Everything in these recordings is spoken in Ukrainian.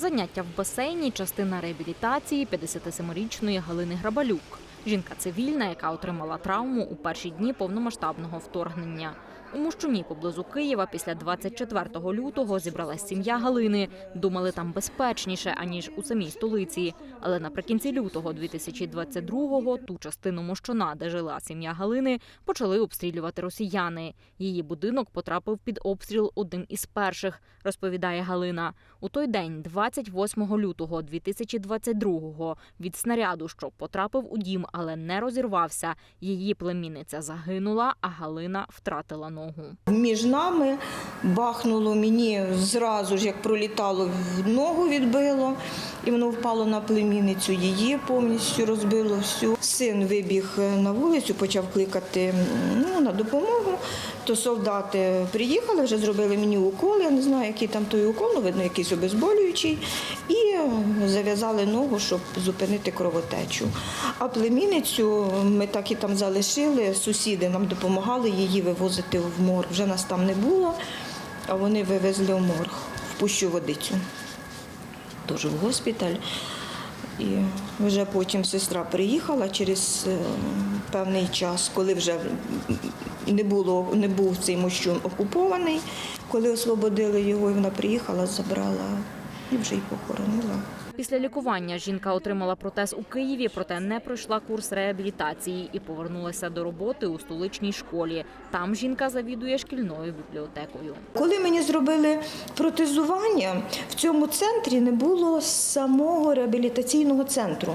Заняття в басейні частина реабілітації 57-річної Галини Грабалюк. Жінка цивільна, яка отримала травму у перші дні повномасштабного вторгнення. У Мощуні поблизу Києва після 24 лютого зібралась сім'я Галини. Думали там безпечніше, аніж у самій столиці. Але наприкінці лютого 2022-го ту частину Мощуна, де жила сім'я Галини, почали обстрілювати росіяни. Її будинок потрапив під обстріл одним із перших, розповідає Галина. У той день, 28 лютого 2022-го, від снаряду, що потрапив у дім, але не розірвався, її племінниця загинула, а Галина втратила ногу. Між нами бахнуло мені зразу ж, як пролітало, ногу відбило, і воно впало на племінницю. Її повністю розбило всю. Син вибіг на вулицю, почав кликати ну, на допомогу. То солдати приїхали, вже зробили мені укол. Я не знаю, який там той укол, ну, видно, якийсь обезболюючий, і зав'язали ногу, щоб зупинити кровотечу. А племінницю ми так і там залишили. Сусіди нам допомагали її вивозити в морг. Вже нас там не було, а вони вивезли в морг в пущу водицю. Теж в госпіталь. І вже потім сестра приїхала через е, певний час, коли вже не, було, не був цей мощун окупований. Коли освободили його, і вона приїхала, забрала і вже й похоронила. Після лікування жінка отримала протез у Києві, проте не пройшла курс реабілітації і повернулася до роботи у столичній школі. Там жінка завідує шкільною бібліотекою. Коли мені зробили протезування, в цьому центрі не було самого реабілітаційного центру.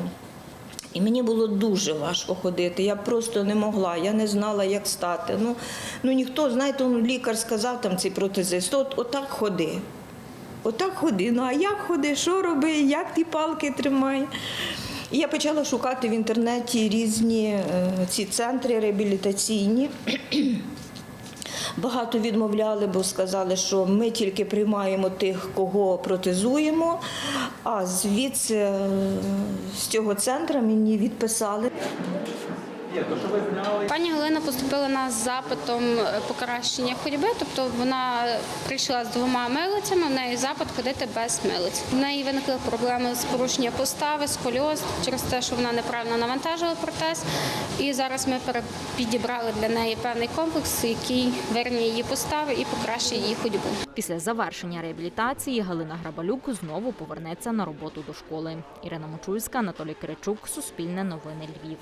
І мені було дуже важко ходити. Я просто не могла, я не знала, як стати. Ну, ну ніхто, знаєте, ну, лікар сказав там цей протезист, от отак ходи. Отак ходи. Ну а як ходи, що роби, як ті палки тримай. І я почала шукати в інтернеті різні е, ці центри реабілітаційні. Багато відмовляли, бо сказали, що ми тільки приймаємо тих, кого протезуємо. А звідси е, з цього центру мені відписали. Пані Галина поступила на з запитом е, покращення ходьби, тобто вона прийшла з двома милицями, в неї запит ходити без милиць. В неї виникли проблеми з порушення постави, сколіоз через те, що вона неправильно навантажила протез. І зараз ми підібрали для неї певний комплекс, який вирівняє її постави і покращить її ходьбу. Після завершення реабілітації Галина Грабалюк знову повернеться на роботу до школи. Ірина Мочульська, Анатолій Киричук, Суспільне новини Львів.